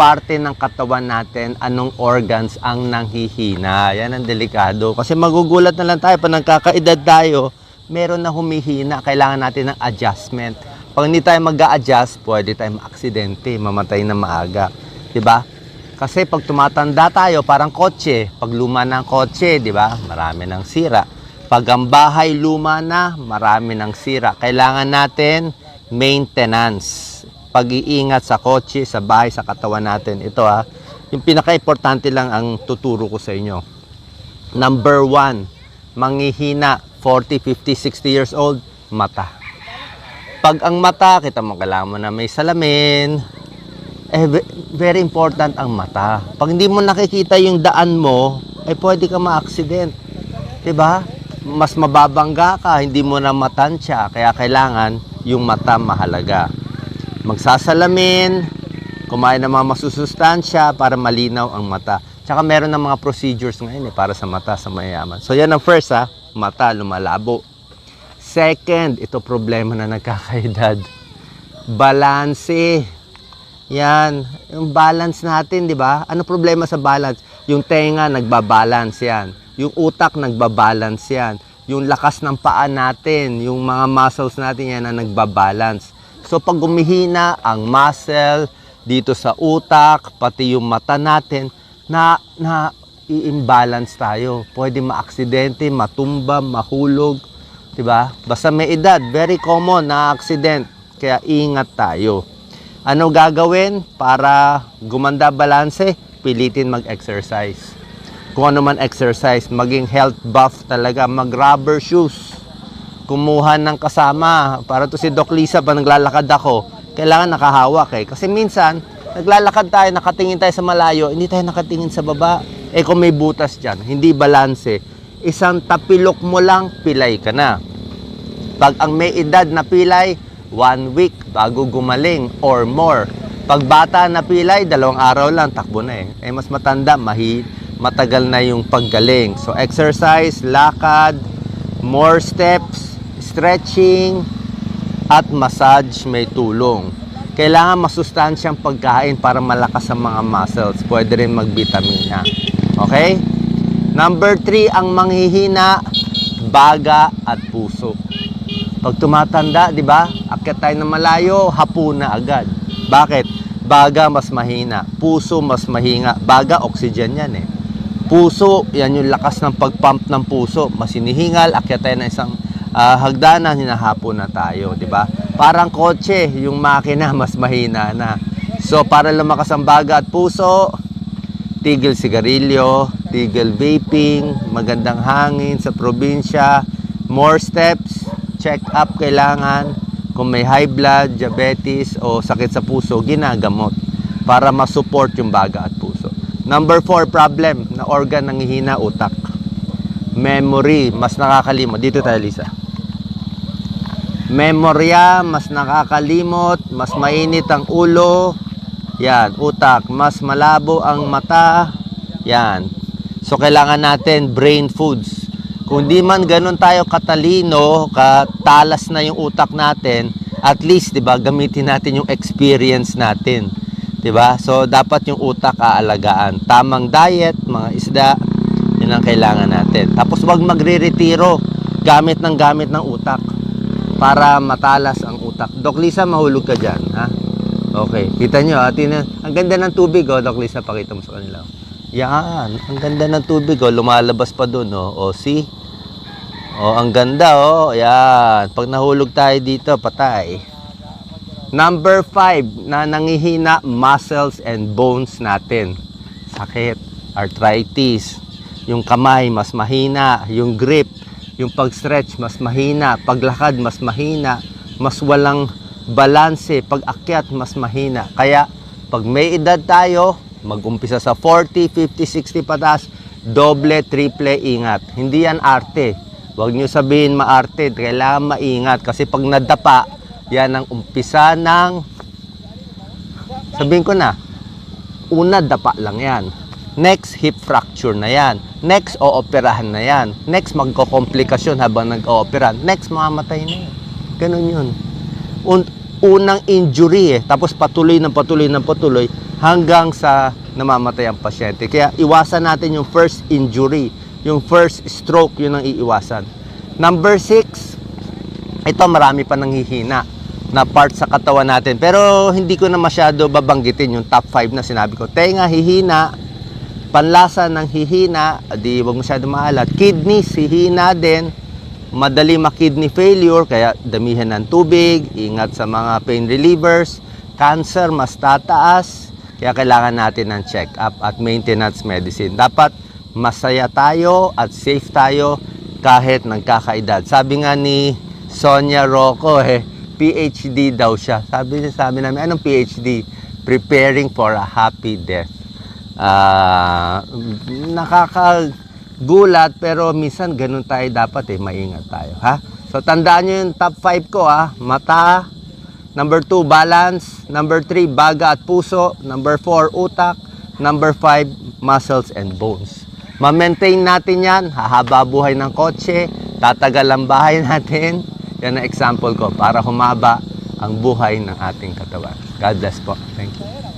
parte ng katawan natin, anong organs ang nanghihina. Yan ang delikado. Kasi magugulat na lang tayo, pag nagkakaedad tayo, meron na humihina, kailangan natin ng adjustment. Pag hindi tayo mag adjust pwede tayo maaksidente, mamatay na maaga. ba? Kasi pag tumatanda tayo, parang kotse. Pag luma ng kotse, di ba? Marami ng sira. Pag ang bahay luma na, marami ng sira. Kailangan natin maintenance. Pag-iingat sa kotse, sa bahay, sa katawan natin. Ito ha, yung pinaka-importante lang ang tuturo ko sa inyo. Number one, manghihina, 40, 50, 60 years old, mata. Pag ang mata, kita mo, kailangan mo na may salamin, eh, ve- very important ang mata. Pag hindi mo nakikita yung daan mo, eh pwede ka ma-accident. 'Di ba? Mas mababangga ka, hindi mo na matansya. Kaya kailangan yung mata mahalaga. Magsasalamin, kumain ng mga masusustansya para malinaw ang mata. Tsaka meron ng mga procedures ngayon eh, para sa mata, sa mayayaman. So yan ang first ha, mata lumalabo. Second, ito problema na nagkakaedad. Balanse. Yan, yung balance natin, di ba? Ano problema sa balance? Yung tenga, nagbabalance yan. Yung utak, nagbabalance yan. Yung lakas ng paa natin, yung mga muscles natin yan na nagbabalance. So, pag gumihina ang muscle dito sa utak, pati yung mata natin, na, na i-imbalance tayo. Pwede maaksidente, matumba, mahulog, 'di ba? Basta may edad, very common na accident. Kaya ingat tayo. Ano gagawin para gumanda balanse? Pilitin mag-exercise. Kung ano man exercise, maging health buff talaga, mag-rubber shoes. Kumuha ng kasama. Para to si Doc Lisa, pa naglalakad ako, kailangan nakahawak eh. Kasi minsan, naglalakad tayo, nakatingin tayo sa malayo, hindi tayo nakatingin sa baba. Eh kung may butas dyan, hindi balanse, isang tapilok mo lang, pilay ka na. Pag ang may edad na pilay, one week bago gumaling or more. Pag bata na pilay, dalawang araw lang, takbo na eh. Eh mas matanda, mahi, matagal na yung paggaling. So exercise, lakad, more steps, stretching, at massage may tulong. Kailangan masustansyang pagkain para malakas ang mga muscles. Pwede rin magbitamina. Okay? Number three, ang manghihina, baga at puso. Pag tumatanda, di ba? Akyat tayo na malayo, hapon na agad. Bakit? Baga mas mahina, puso mas mahinga. Baga, oxygen yan eh. Puso, yan yung lakas ng pagpump ng puso. Mas hinihingal, akyat tayo na isang ah, hagdanan, hinahapon na tayo, di ba? Parang kotse, yung makina mas mahina na. So, para lumakas ang baga at puso, tigil sigarilyo, tigil vaping, magandang hangin sa probinsya, more steps, check up kailangan. Kung may high blood, diabetes o sakit sa puso, ginagamot para masupport yung baga at puso. Number four problem na organ ng hihina utak. Memory, mas nakakalimot. Dito tayo, Lisa. Memorya, mas nakakalimot, mas mainit ang ulo. Yan, utak, mas malabo ang mata. Yan. So, kailangan natin brain foods. Kung di man ganun tayo katalino, katalas na yung utak natin, at least, di ba, gamitin natin yung experience natin. Di ba? So, dapat yung utak aalagaan. Tamang diet, mga isda, yun ang kailangan natin. Tapos, wag magre-retiro gamit ng gamit ng utak para matalas ang utak. Doc Lisa, mahulog ka dyan, ha? Okay, kita nyo, ha? Tingnan- ang ganda ng tubig, oh. Doc Lisa, pakita mo sa kanila. Yan, ang ganda ng tubig, oh. Lumalabas pa dun, oh. O, see? Oh, ang ganda, oh. Yan. Pag nahulog tayo dito, patay. Number five, na nangihina muscles and bones natin. Sakit, arthritis, yung kamay mas mahina, yung grip, yung pag-stretch mas mahina, paglakad mas mahina, mas walang balanse, pag-akyat mas mahina. Kaya pag may edad tayo, mag-umpisa sa 40, 50, 60 pataas, doble, triple ingat. Hindi yan arte. Huwag nyo sabihin maarte, kailangan maingat kasi pag nadapa, yan ang umpisa ng sabihin ko na, una dapa lang yan. Next, hip fracture na yan. Next, ooperahan na yan. Next, magkokomplikasyon habang nag-oopera. Next, mamamatay na yan. Ganun yun. Un- unang injury eh. Tapos patuloy ng patuloy ng patuloy hanggang sa namamatay ang pasyente. Kaya iwasan natin yung first injury, yung first stroke, yun ang iiwasan. Number six, ito marami pa nanghihina na part sa katawan natin. Pero hindi ko na masyado babanggitin yung top 5 na sinabi ko. Tenga, hihina, panlasa ng hihina, di wag masyado maalat. Kidneys, hihina din. Madali ma-kidney failure, kaya damihan ng tubig, ingat sa mga pain relievers. Cancer, mas tataas, kaya kailangan natin ng check-up at maintenance medicine. Dapat masaya tayo at safe tayo kahit nagkakaedad. Sabi nga ni Sonia Rocco, eh, PhD daw siya. Sabi niya, sabi namin, anong PhD? Preparing for a happy death. Ah, nakakagulat pero minsan ganun tayo dapat eh, maingat tayo, ha? So tandaan niyo yung top 5 ko ha. Mata, number 2 balance, number 3 baga at puso, number 4 utak, number 5 muscles and bones. Ma-maintain natin yan, hahaba buhay ng kotse, tatagal ang bahay natin. Yan ang example ko para humaba ang buhay ng ating katawan. God bless po. Thank you.